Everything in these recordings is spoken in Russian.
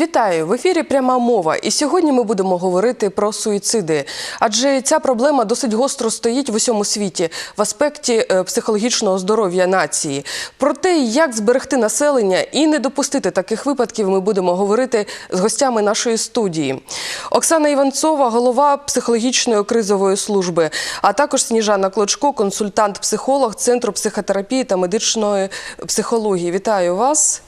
Від Вітаю в ефірі пряма мова. І сьогодні ми будемо говорити про суїциди. Адже ця проблема досить гостро стоїть в усьому світі в аспекті е, психологічного здоров'я нації. Про те, як зберегти населення і не допустити таких випадків, ми будемо говорити з гостями нашої студії. Оксана Іванцова, голова психологічної кризової служби, а також Сніжана Клочко, консультант-психолог Центру психотерапії та медичної психології. Вітаю вас.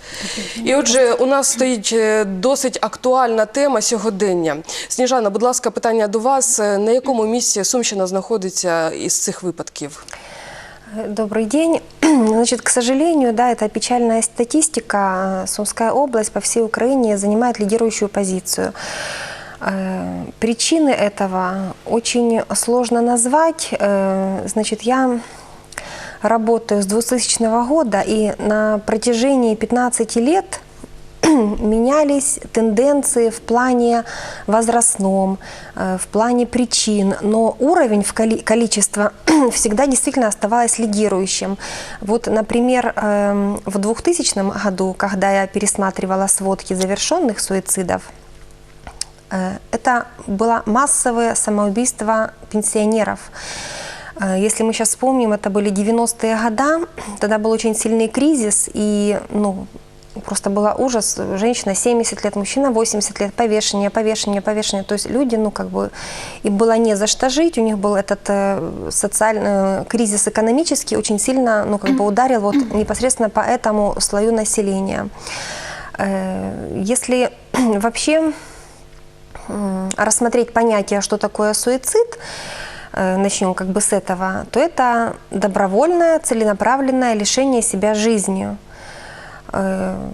І отже, у нас стоїть е, досить актуальна тема сьогодення. Сніжана, будь ласка, питання до вас. Е, На якому місці Сумщина знаходиться із цих випадків? Добрый день. Значит, к сожалению, да, это печальная статистика. Сумская область по всей Украине занимает лидирующую позицию. Э, Причины этого очень сложно назвать. Э, Значит, я работаю с 2000 года, и на протяжении 15 лет менялись тенденции в плане возрастном, э, в плане причин, но уровень в коли- количество всегда действительно оставалось лидирующим. Вот, например, эм, в 2000 году, когда я пересматривала сводки завершенных суицидов, Э, Это было массовое самоубийство пенсионеров. Э, Если мы сейчас вспомним, это были 90-е годы, тогда был очень сильный кризис, и ну, просто было ужас. Женщина 70 лет, мужчина 80 лет, повешение, повешение, повешение. То есть люди, ну, как бы, им было не за что жить, у них был этот э, социальный э, кризис экономический, очень сильно, ну, как бы ударил вот непосредственно по этому слою населения. Э, Если вообще м, рассмотреть понятие, что такое суицид, э, начнем как бы с этого, то это добровольное, целенаправленное лишение себя жизнью. Э,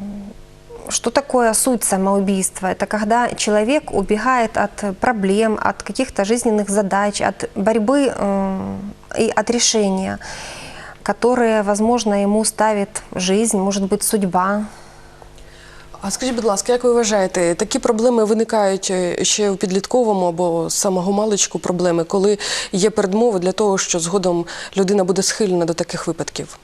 Что такое суть самоубийства? Это когда человек убегает от проблем, от каких-то жизненных задач, от борьбы э, и от решения, которые, возможно, ему ставит жизнь, может быть, судьба, А скажіть, будь ласка, як ви вважаєте, такі проблеми виникають е, ще у підлітковому або з самого маличку проблеми, коли є передмови для того, що згодом людина буде схильна до таких випадків?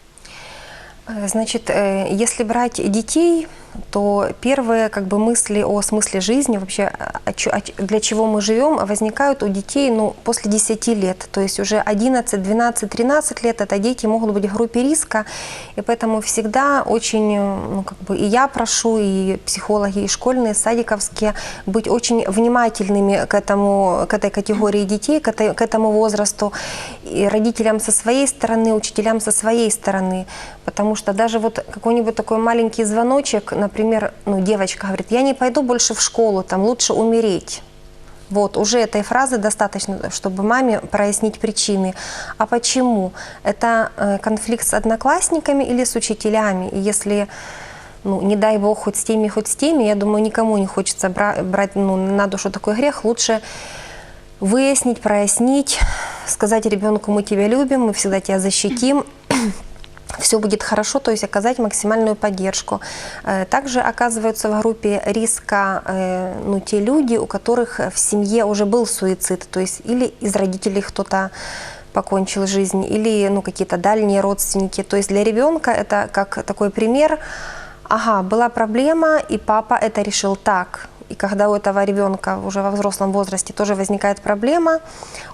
Э, Значит, э, если брать детей, то первые как бы мысли о смысле жизни, вообще ч- для чего мы живем, возникают у детей ну, после 10 лет. То есть уже 11, 12, 13 лет это дети могут быть в группе риска. И поэтому всегда очень, ну, как бы и я прошу, и психологи, и школьные, садиковские, быть очень внимательными к, этому, к этой категории детей, к, этой- к этому возрасту. И родителям со своей стороны, учителям со своей стороны. Потому что даже вот какой-нибудь такой маленький звоночек, например, ну, девочка говорит, я не пойду больше в школу, там лучше умереть. Вот, уже этой фразы достаточно, чтобы маме прояснить причины. А почему? Это э, конфликт с одноклассниками или с учителями? И если, ну, не дай бог, хоть с теми, хоть с теми, я думаю, никому не хочется бра- брать ну, на душу такой грех. Лучше выяснить, прояснить, сказать ребенку, мы тебя любим, мы всегда тебя защитим, все будет хорошо, то есть оказать максимальную поддержку. Э, Также оказываются в группе риска э, ну, те люди, у которых в семье уже был суицид, то есть или из родителей кто-то покончил жизнь, или ну, какие-то дальние родственники. То есть для ребенка это как такой пример, ага, была проблема, и папа это решил так. И когда у этого ребенка уже во взрослом возрасте тоже возникает проблема,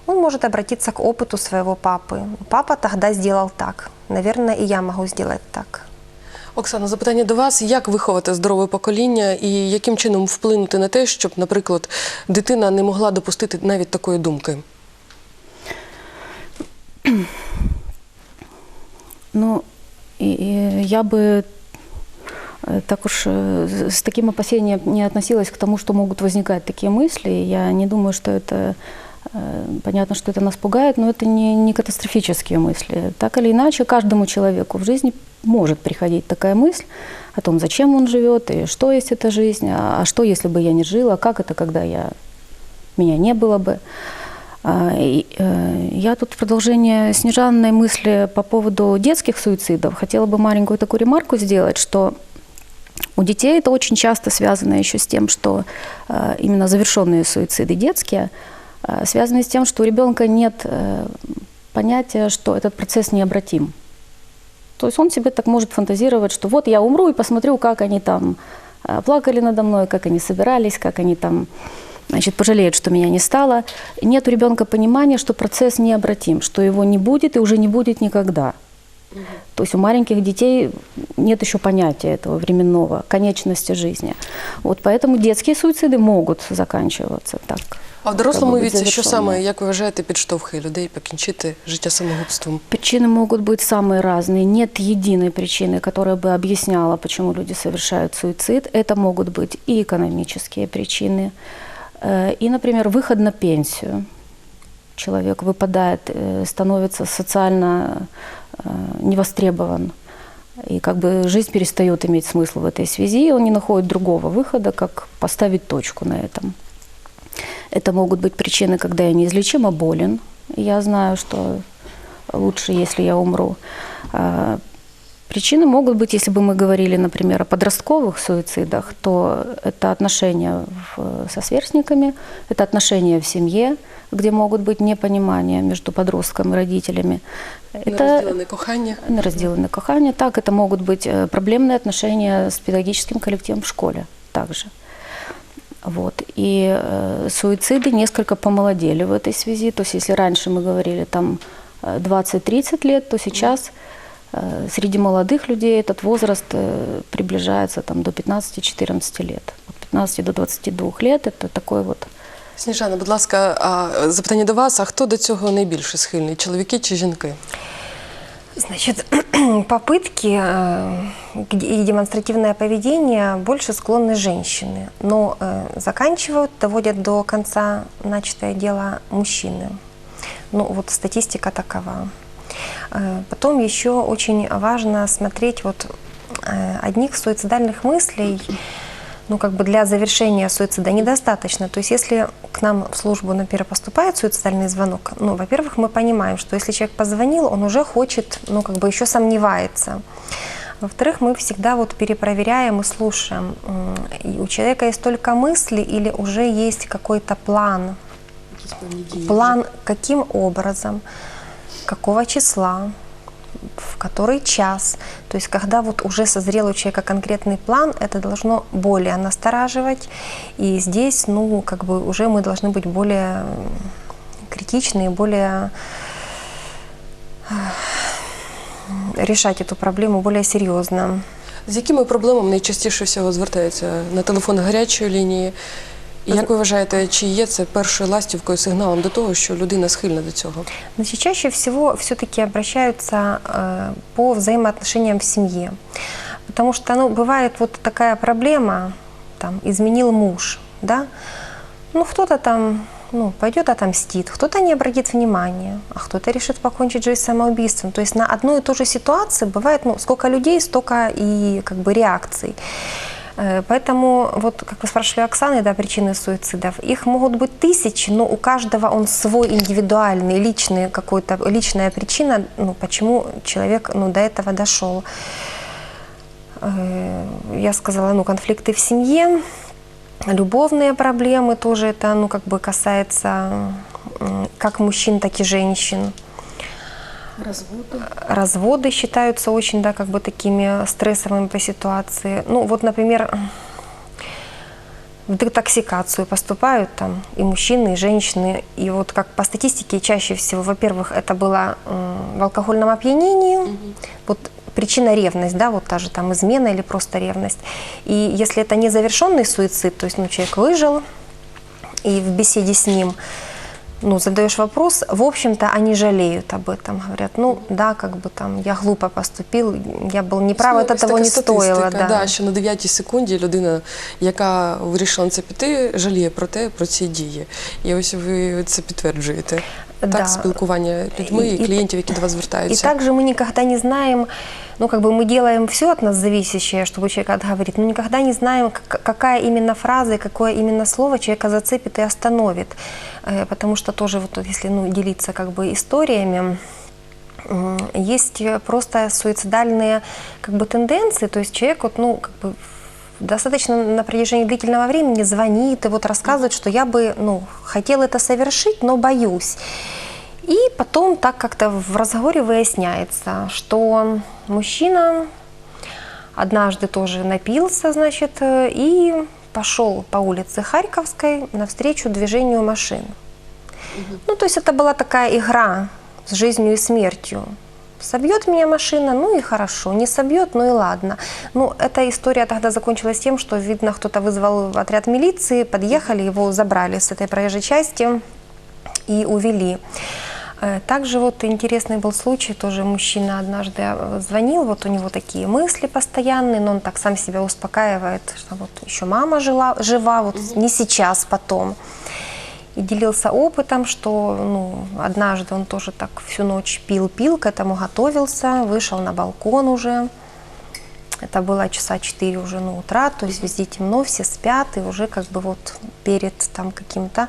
он может обратиться к опыту своего папы. Папа тогда сделал так. Наверное, и я могу сделать так. Оксана, запитання до вас: як виховати здорове покоління і яким чином вплинути на те, щоб, наприклад, дитина не могла допустити навіть такої думки? Ну, и, и я бы э, так уж э, с таким опасением не относилась к тому, что могут возникать такие мысли. Я не думаю, что это э, понятно, что это нас пугает, но это не, не катастрофические мысли. Так или иначе, каждому человеку в жизни может приходить такая мысль о том, зачем он живет и что есть эта жизнь, а, а что, если бы я не жила, как это, когда я меня не было бы. А, и, э, Я тут в продолжение Снежанной мысли по поводу детских суицидов хотела бы маленькую такую ремарку сделать, что у детей это очень часто связано еще с тем, что э, именно завершенные суициды детские э, связаны с тем, что у ребенка нет э, понятия, что этот процесс необратим. То есть он себе так может фантазировать, что вот я умру и посмотрю, как они там э, плакали надо мной, как они собирались, как они там значит, пожалеют, что меня не стало. Нет у ребенка понимания, что процесс необратим, что его не будет и уже не будет никогда. То есть у маленьких детей нет еще понятия этого временного, конечности жизни. Вот поэтому детские суициды могут заканчиваться так. А в дорослому Треба бути віці, що завершеною. саме, як ви вважаєте, підштовхує людей покінчити життя самогубством? Причины могут быть самые разные. Нет единой причины, которая бы объясняла, почему люди совершают суицид. Это могут быть и экономические причины, э, и, например, выход на пенсию. Человек выпадает, э, становится социально э, невостребован. И как бы жизнь перестает иметь смысл в этой связи, и он не находит другого выхода, как поставить точку на этом. Это могут быть причины, когда я неизлечимо болен. Я знаю, что лучше, если я умру. Причины могут быть, если бы мы говорили, например, о подростковых суицидах, то это отношения в- со сверстниками, это отношения в семье, где могут быть непонимания между подростком и родителями. Это Нерозділене кохання. неразделенное кохание. Так, это могут быть э, проблемные отношения с педагогическим коллективом в школе также. Вот. И э, суициды несколько помолодели в этой связи. То есть если раньше мы говорили там э, 20-30 лет, то сейчас э, среди молодых людей этот возраст э, приближается там, до 15-14 лет. От 15 до 22 лет это такой вот Сніжана, будь ласка, а запитання до вас: а хто до цього найбільше схильний? Чоловіки чи жінки? Значит, попытки э, к- и демонстративное поведение больше склонны женщины, но э, заканчивают, доводят до конца начатое дело мужчины. Ну вот статистика такова. Э, Потом еще очень важно смотреть вот э, одних суицидальных мыслей, ну, как бы для завершения суицида недостаточно. То есть, если к нам в службу, например, поступает суицидальный звонок, ну, во-первых, мы понимаем, что если человек позвонил, он уже хочет, ну, как бы еще сомневается. Во-вторых, мы всегда вот перепроверяем и слушаем, м, и у человека есть только мысли или уже есть какой-то план, Якісь певні дії. план каким образом, какого числа, в который час. То есть, когда вот уже созрел у человека конкретный план, это должно более настораживать. И здесь, ну, как бы уже мы должны быть более м, критичны и более э, решать эту проблему более серьезно. З якими проблемами найчастіше всього звертаються на телефон гарячої лінії? І як ви вважаєте, чи є це першою ластівкою сигналом до того, що людина схильна до цього? Значит, чаще всего все-таки обращаются э, по взаимоотношениям в семье. Потому что, ну, бывает вот такая проблема, там, изменил муж, да, ну, кто-то там, ну, пойдет отомстит, кто-то не обратит внимания, а кто-то решит покончить жизнь самоубийством. То есть на одну и ту же ситуацию бывает, ну, сколько людей, столько и, как бы, реакций. Поэтому, вот как вы спрашивали Оксаны, да, причины суицидов, их могут быть тысячи, но у каждого он свой индивидуальный, личный какой-то, личная причина, ну, почему человек ну, до этого дошел. Э, Я сказала, ну, конфликты в семье, любовные проблемы тоже это, ну, как бы касается как мужчин, так и женщин. Разводы. Разводы считаются очень, да, как бы такими стрессовыми по ситуации. Ну, вот, например, в детоксикацию поступают там и мужчины, и женщины. И вот как по статистике чаще всего, во-первых, это было в алкогольном опьянении. Вот причина ревность, да, вот та же там измена или просто ревность. И если это незавершенный суицид, то есть ну, человек выжил, и в беседе с ним ну, задаешь вопрос, в общем-то, они жалеют об этом. Говорят, ну, да, как бы там, я глупо поступил, я был неправ, Існує это якась того така не стоило. статистика, Да. да, що на 9 секунді людина, яка вирішила на це піти, жаліє про те, про ці дії. І ось ви це підтверджуєте. Да. Так, спілкування з людьми і, І- і- клієнтів, які до вас И звертаються. также мы никогда не знаем, ну, как бы мы делаем все от нас зависящее, чтобы человек отговорить, но никогда не знаем, к- какая именно фраза и какое именно слово человека зацепит и остановит. Э, Потому что тоже, вот, если ну, делиться как бы историями, м, есть э, просто суицидальные как бы тенденции, то есть человек вот, ну, как бы достаточно на протяжении длительного времени звонит и вот рассказывает, что я бы ну, хотел это совершить, но боюсь. И потом так как-то в разговоре выясняется, что мужчина однажды тоже напился, значит, и пошел по улице Харьковской навстречу движению машин. Ну, то есть это была такая игра с жизнью и смертью. Собьет меня машина, ну и хорошо. Не собьет, ну и ладно. Ну, эта история тогда закончилась тем, что, видно, кто-то вызвал отряд милиции, подъехали, его забрали с этой проезжей части и увели. Э, Также вот интересный был случай, тоже мужчина однажды э, звонил, вот у него такие мысли постоянные, но он так сам себя успокаивает, что вот еще мама жила, жива, вот не сейчас, потом. И делился опытом, что ну, однажды он тоже так всю ночь пил-пил, к этому готовился, вышел на балкон уже. Это было часа 4 уже на утра, то есть везде темно, все спят, и уже как бы вот перед там каким-то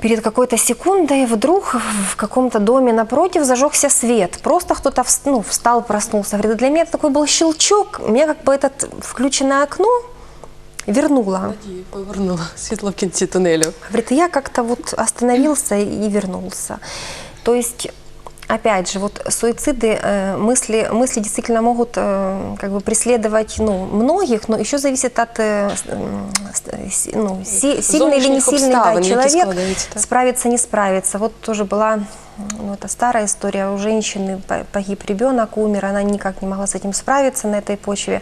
перед какой-то секундой вдруг в каком-то доме напротив зажегся свет. Просто кто-то вс- ну, встал, проснулся. Говорит, для меня такой был щелчок. Меня как бы это включенное окно вернуло. Надію повернула світло в кінці тунелю. Говорит, и я как-то вот остановился и вернулся. То есть, опять же, вот суициды, э, мысли, мысли действительно могут э, как бы преследовать ну, многих, но еще зависит от э, с- м, с- с- ну, си- сильный или не Зовнішніх сильный да, обставин, які человек, складаються, так. справиться, не справиться. Вот тоже была ну, это старая история у женщины, по- погиб ребенок, умер, она никак не могла с этим справиться на этой почве.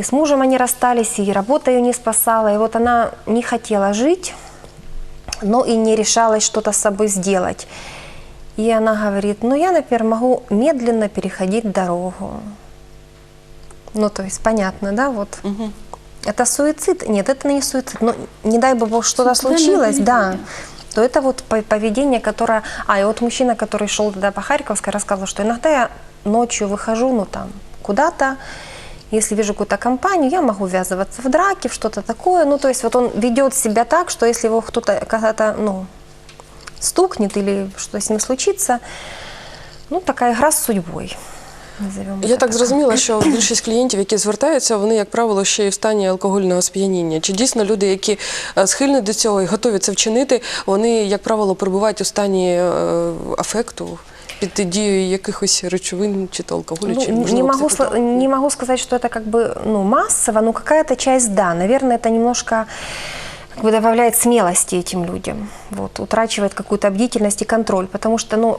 И с мужем они расстались, и работа ее не спасала, и вот она не хотела жить, но и не решалась что-то с собой сделать. И она говорит, ну я, например, могу медленно переходить дорогу. Ну, то есть, понятно, да, вот. Это суицид? Нет, это не суицид. Но не дай бог что-то случилось, да, то это вот по- поведение, которое... А, и вот мужчина, который шел туда по Харьковской, рассказывал, что иногда я ночью выхожу, ну там, куда-то, если вижу какую-то компанию, я могу ввязываться в драки, в что-то такое. Ну, то есть вот он ведет себя так, что если его кто-то когда-то, ну, стукнет или что-то с ним случится, ну, такая игра с судьбой. назовем Я так зрозуміла, що більшість клієнтів, які звертаються, вони, як правило, ще й в стані алкогольного сп'яніння. Чи дійсно люди, які е, схильні до цього і готові це вчинити, вони, як правило, перебувають у стані е, афекту під дією якихось речовин, чи то алкоголю, Ну, чи не, можливо могу, сла- психотропів? не могу сказать, что это как бы ну, массово, но какая-то часть да. Наверное, это немножко как бы добавляет смелости этим людям. Вот, утрачивает какую-то бдительность и контроль. Потому что, ну,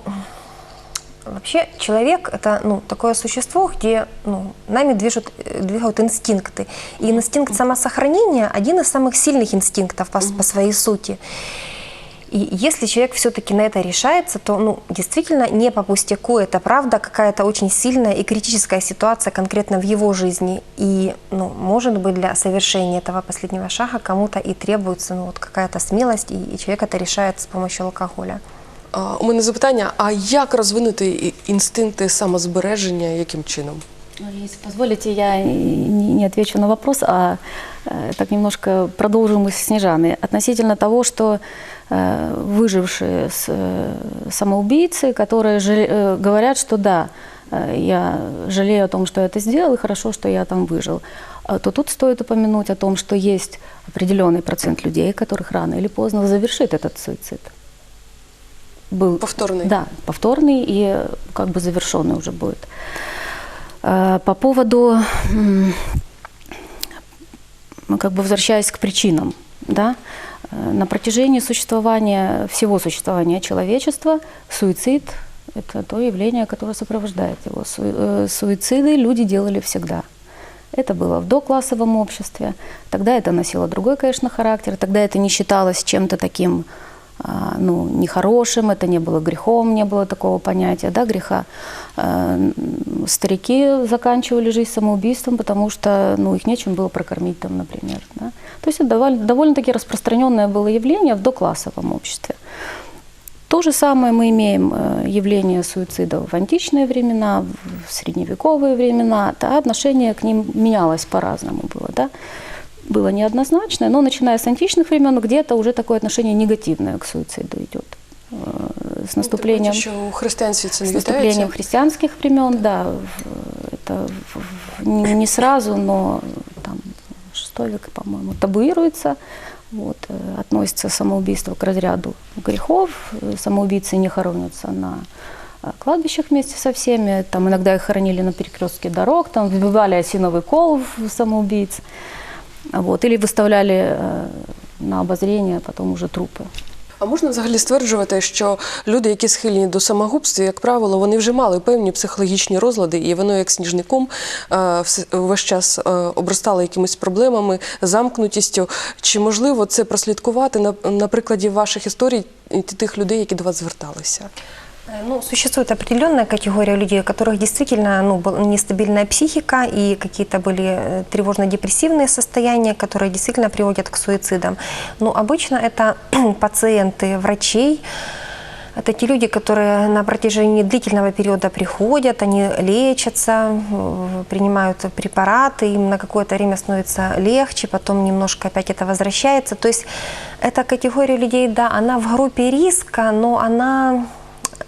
вообще человек – это ну, такое существо, где ну, нами движут, э, двигают инстинкты. И инстинкт самосохранения – один из самых сильных инстинктов по, с- по своей сути. И если человек все-таки на это решается, то ну, действительно не по пустяку, это правда какая-то очень сильная и критическая ситуация конкретно в его жизни. И, ну, может быть, для совершения этого последнего шага кому-то и требуется ну, вот какая-то смелость, и, и человек это решает с помощью алкоголя. А, У мене запитання: а як розвинути інстинкти самозбереження, яким чином? Ну, Если позволите, я не не отвечу на вопрос, а э, так немножко продолжу мы с Снежаной. Относительно того, что выжившие с, э, самоубийцы, которые э, говорят, что да, э, я жалею о том, что я это сделал, и хорошо, что я там выжил, А то тут стоит упомянуть о том, что есть определенный процент людей, которых рано или поздно завершит этот суицид. Был, Повторный. Да, повторный и э, как бы завершенный уже будет. Э, По поводу, ну, как бы возвращаясь к причинам, да, э, на протяжении существования, всего существования человечества, суицид – это то явление, которое сопровождает его. Э, Суициды люди делали всегда. Это было в доклассовом обществе. Тогда это носило другой, конечно, характер. Тогда это не считалось чем-то таким ну, нехорошим, это не было грехом, не было такого понятия да, греха. М, Старики заканчивали жизнь самоубийством, потому что ну, их нечем было прокормить, там, например. Да? То есть это довольно- довольно-таки распространенное было явление в доклассовом обществе. То же самое мы имеем э, явление суицидов в античные времена, в средневековые времена. Да, отношение к ним менялось по-разному было. Да? Было неоднозначное, но начиная с античных времен где-то уже такое отношение негативное к суициду идет. Э, С наступлением, Тим паче, що у християнстві це с не наступлением вітається. христианских времен, да, в- это в- в- не не сразу, но там шестой век, по-моему, табуируется. Вот, э, относится самоубийство к разряду грехов. Э, Самоубийцы не хоронятся на э, кладбищах вместе со всеми. Там иногда их хоронили на перекрестке дорог, там вбивали осиновый кол в самоубийц. Вот, или выставляли э, на обозрение потом уже трупы. А можна взагалі стверджувати, що люди, які схильні до самогубства, як правило, вони вже мали певні психологічні розлади, і воно як сніжником е, вс- весь час е, обростало якимись проблемами, замкнутістю. Чи можливо це прослідкувати на, на прикладі ваших історій і тих людей, які до вас зверталися? Э, Ну, существует определенная категория людей, у которых действительно ну, была нестабильная психика и какие-то были э, тревожно-депрессивные состояния, которые действительно приводят к суицидам. Но обычно это пациенты врачей, это те люди, которые на протяжении длительного периода приходят, они лечатся, принимают препараты, им на какое-то время становится легче, потом немножко опять это возвращается. То есть эта категория людей, да, она в группе риска, но она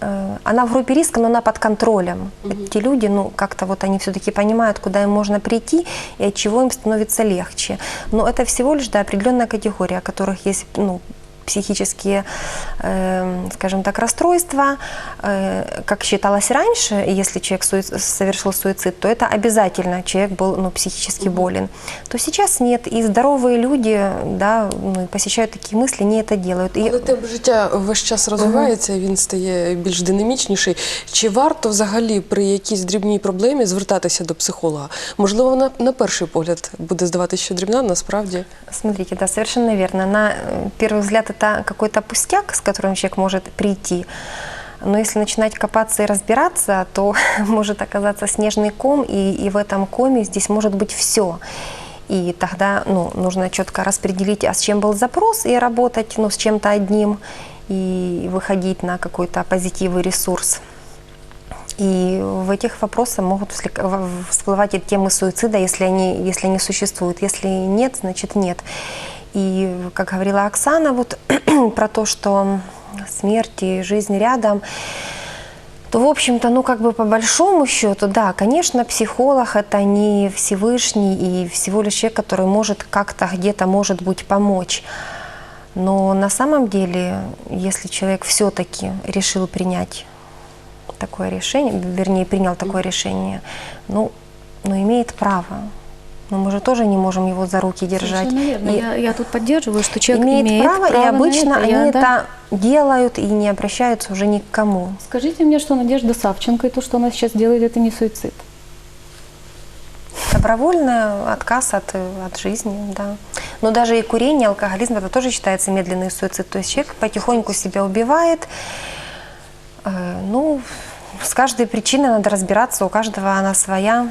э, она в группе риска, но она под контролем. Эти люди, ну, как-то вот они все-таки понимают, куда им можно прийти и от чего им становится легче. Но это всего лишь, да, определенная категория, у которых есть, ну, психические, э, скажем так, расстройства, Э, как считалось раньше, если человек суи- совершил суицид, то это обязательно человек был ну, психически болен. То сейчас нет, и здоровые люди, да, ну, посещают такие мысли, не это делают. И Але темп життя весь час розвивається, він стає більш динамічніший. Чи варто взагалі при якійсь дрібній проблемі звертатися до психолога? Можливо, на, на перший погляд буде здаватися, що дрібна, насправді. Смотрите, да, совершенно верно. На э, первый взгляд это какой-то пустяк, с которым человек может прийти. Но если начинать копаться и разбираться, то может оказаться снежный ком, и, и в этом коме здесь может быть все. И тогда ну, нужно четко распределить, а с чем был запрос, и работать ну, с чем-то одним, и выходить на какой-то позитивный ресурс. И в этих вопросах могут всплывать и темы суицида, если они, если они существуют. Если нет, значит нет. И, как говорила Оксана, вот про то, что смерть и жизнь рядом, то, в общем-то, ну, как бы по большому счету, да, конечно, психолог – это не Всевышний и всего лишь человек, который может как-то где-то, может быть, помочь. Но на самом деле, если человек все-таки решил принять такое решение, вернее, принял такое решение, ну, ну имеет право. Но мы же тоже не можем его за руки держать. Совершенно верно. И Я, я тут поддерживаю, что человек имеет, имеет, право, и на обычно это. они Я, да. это делают и не обращаются уже ни к кому. Скажите мне, что Надежда Савченко и то, что она сейчас делает, это не суицид. Добровольный отказ от, от жизни, да. Но даже и курение, алкоголизм, это тоже считается медленный суицид. То есть человек потихоньку себя убивает. Э, Ну, с каждой причиной надо разбираться, у каждого она своя.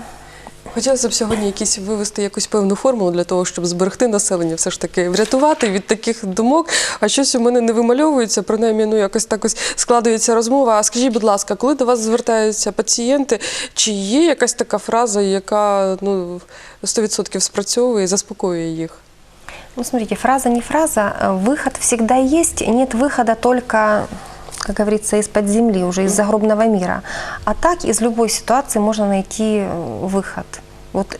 Хотілося б сьогодні якісь вивести якусь певну формулу для того, щоб зберегти населення, все ж таки врятувати від таких думок. А щось у мене не вимальовується, принаймні, ну якось так ось складується розмова. А скажіть, будь ласка, коли до вас звертаються пацієнти, чи є якась така фраза, яка ну 100% спрацьовує і заспокоює їх? Ну, смотрите, фраза не фраза, э, выход всегда есть, нет выхода только, как говорится, из-под земли, уже из загробного мира. А так из любой ситуации можно найти э, выход. Вот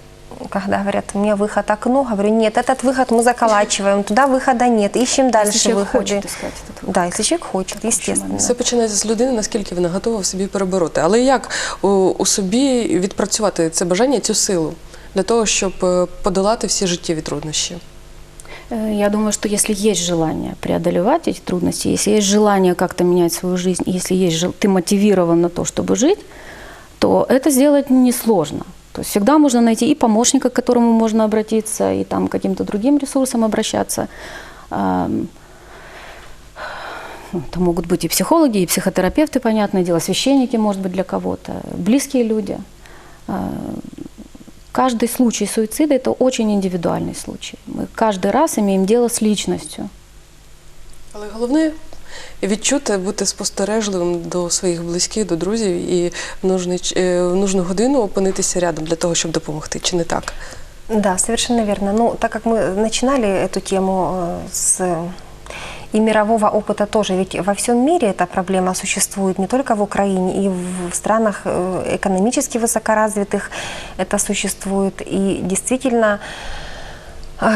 когда говорят, у меня выход окно, говорю, нет, этот выход мы заколачиваем, туда выхода нет, ищем дальше Если человек выходы. хочет искать этот выход. Да, если человек хочет, Такой еще естественно. Все починається з людини, наскільки вона готова в собі перебороти. Але як у, у собі відпрацювати це бажання, цю силу для того, щоб е, подолати всі життєві труднощі? Э, Я думаю, что если есть желание преодолевать эти трудности, если есть желание как-то менять свою жизнь, если есть ты мотивирован на то, чтобы жить, то это сделать несложно. То есть всегда можно найти и помощника, к которому можно обратиться, и там каким-то другим ресурсам обращаться. Ну, Это могут быть и психологи, и психотерапевты, понятное дело, священники, может быть, для кого-то, близкие люди. А, Каждый случай суицида – это очень индивидуальный случай. Мы каждый раз имеем дело с личностью. Але головне відчути, бути спостережливим до своїх близьких, до друзів і в, нужний, ч- е, в нужну годину опинитися рядом для того, щоб допомогти. Чи не так? Да, совершенно верно. Ну, так как мы начинали эту тему э, с и мирового опыта тоже, ведь во всем мире эта проблема существует, не только в Украине, и в странах э, экономически высокоразвитых это существует. И действительно, э,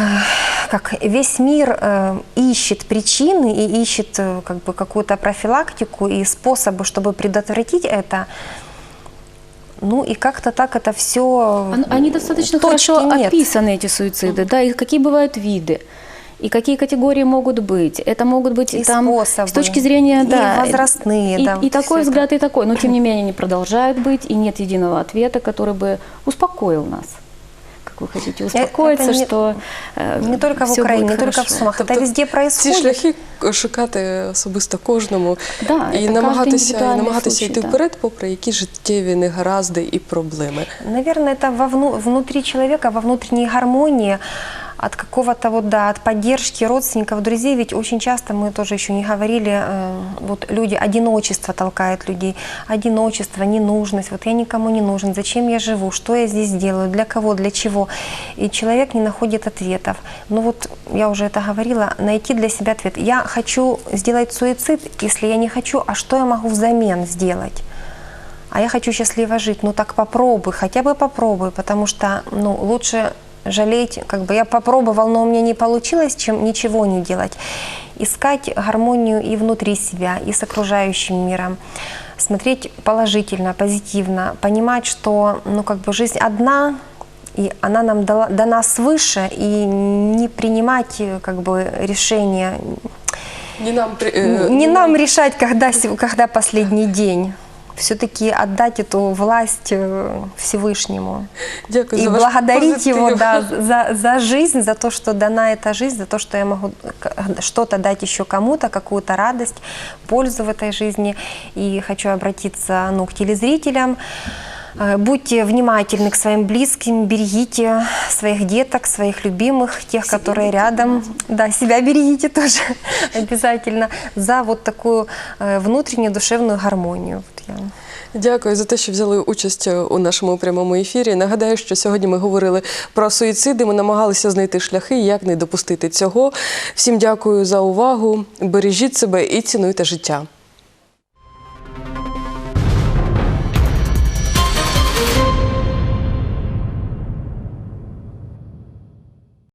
как весь мир э, ищет причины и ищет э, как бы какую-то профилактику и способы, чтобы предотвратить это. Ну и как-то так это все. Он- Они достаточно хорошо описаны, эти суициды, да, и какие бывают виды И какие категории могут быть? Это могут быть И там способы, с точки зрения, и да, возрастные, и, да, и вот такой всё это. взгляд, и такой. Но тем не менее они продолжают быть, и нет единого ответа, который бы успокоил нас. Как вы хотите успокоиться, это не- что э, Не только в всё Украине, будет не только в хорошо. Сумах, это везде Ці происходит. шляхи шукати особисто кожному Да, і це кожен намагатися, і індивідуальний намагатися случай, йти да. вперед, попри які життєві негаразди і проблеми. Наверное, это во вну- внутри человека, во внутренней гармонии, от какого-то вот, да, от поддержки родственников, друзей. Ведь очень часто мы тоже еще не говорили, э, вот люди, одиночество толкает людей. Одиночество, ненужность. Вот я никому не нужен, зачем я живу, что я здесь делаю, для кого, для чего. И человек не находит ответов. Ну вот, я уже это говорила, найти для себя ответ. Я хочу сделать суицид, если я не хочу, а что я могу взамен сделать? а я хочу счастливо жить, ну так попробуй, хотя бы попробуй, потому что ну, лучше жалеть, как бы я попробовал, но у меня не получилось, чем ничего не делать. Искать гармонию и внутри себя, и с окружающим миром. Смотреть положительно, позитивно, понимать, что ну, как бы жизнь одна, и она нам дала, дана свыше, и не принимать э, как бы решения. Ні нам е, Не нам решать, когда, когда последний день. Все-таки отдать эту власть э, Всевышнему. Дякую И за благодарить позитив. его да, за, за жизнь, за то, что дана эта жизнь, за то, что я могу что-то дать еще кому-то, какую-то радость, пользу в этой жизни. И хочу обратиться ну, к телезрителям. Э, Будьте внимательны к своим близким, берегите своих деток, своих любимых, тех, которые рядом. Да, себя берегите тоже обязательно за вот такую э, внутреннюю душевную гармонию. Вот я. Дякую за те, що взяли участь у нашому прямому ефірі. Нагадаю, що сьогодні ми говорили про суїциди. Ми намагалися знайти шляхи, як не допустити цього. Всім дякую за увагу. Бережіть себе і цінуйте життя.